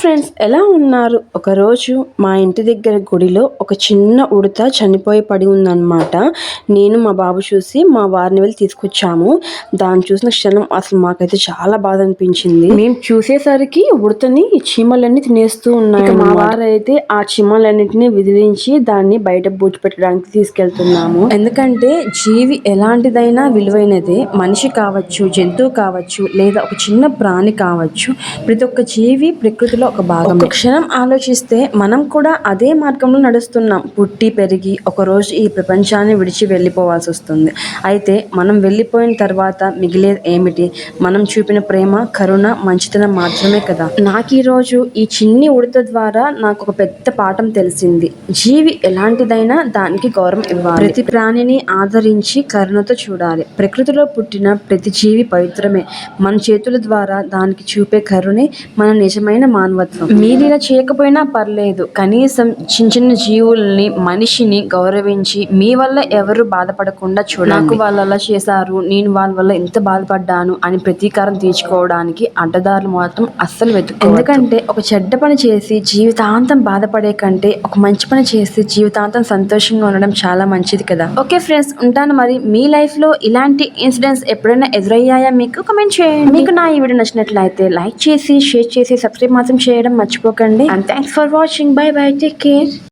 Friends ఎలా ఉన్నారు? ఒకరోజు మా ఇంటి దగ్గర గుడిలో ఒక చిన్న ఉడత చనిపోయి పడి ఉందన్నమాట. నేను మా బాబు చూసి మా వారిని వెళ్ళి తీసుకొచ్చాము. దాన్ని చూసిన క్షణం అసలు మాకైతే చాలా బాధ అనిపించింది. మేము చూసేసరికి ఉడతని చీమలన్నీ తినేస్తూ ఉన్నాయి మా వారైతే ఆ చీమలన్నింటినీ విదిలించి దాన్ని బయట బూడ్చి పెట్టడానికి తీసుకెళ్తున్నాము. ఎందుకంటే జీవి ఎలాంటిదైనా విలువైనదే. మనిషి కావచ్చు జంతువు కావచ్చు లేదా ఒక చిన్న ప్రాణి కావచ్చు ప్రతి ఒక్క జీవి ప్రకృతిలో ఒక భాగం ఒక క్షణం ఆలోచిస్తే మనం కూడా అదే మార్గంలో నడుస్తున్నాం. పుట్టి పెరిగి ఒకరోజు ఈ ప్రపంచాన్ని విడిచి వెళ్ళిపోవాల్సి వస్తుంది. అయితే మనం వెళ్ళిపోయిన తర్వాత మిగిలేది ఏమిటి? మనం చూపిన ప్రేమ కరుణ మంచితనం మాత్రమే కదా. నాకు ఈరోజు ఈ చిన్ని ఉడత ద్వారా నాకు ఒక పెద్ద పాఠం తెలిసింది. జీవి ఎలాంటిదైనా దానికి గౌరవం ఇవ్వాలి. ప్రతి ప్రాణిని ఆదరించి కరుణతో చూడాలి. ప్రకృతిలో పుట్టిన ప్రతి జీవి పవిత్రమే. మన చేతుల ద్వారా దానికి చూపే కరుణే మన నిజమైన మానవ మానవత్వం మీరు ఇలా చేయకపోయినా పర్లేదు. కనీసం చిన్న చిన్న జీవుల్ని మనిషిని గౌరవించి మీ వల్ల ఎవరు బాధపడకుండా చూడండి. నాకు వాళ్ళు అలా చేశారు నేను వాళ్ళ వల్ల ఎంత బాధపడ్డాను అని ప్రతీకారం తీర్చుకోవడానికి అడ్డదారులు మాత్రం అస్సలు వెతుకు ఎందుకంటే ఒక చెడ్డ పని చేసి జీవితాంతం బాధపడే కంటే ఒక మంచి పని చేసి జీవితాంతం సంతోషంగా ఉండడం చాలా మంచిది కదా. ఓకే ఫ్రెండ్స్ ఉంటాను మరి. మీ లైఫ్లో ఇలాంటి ఇన్సిడెంట్స్ ఎప్పుడైనా ఎదురయ్యాయా మీకు? కమెంట్ చేయండి. మీకు నా ఈ వీడియో నచ్చినట్లయితే లైక్ చేసి షేర్ చేసి సబ్స్క్రైబ్ మాత్రం చేయడం మర్చిపోకండి. And thanks for watching bye bye take care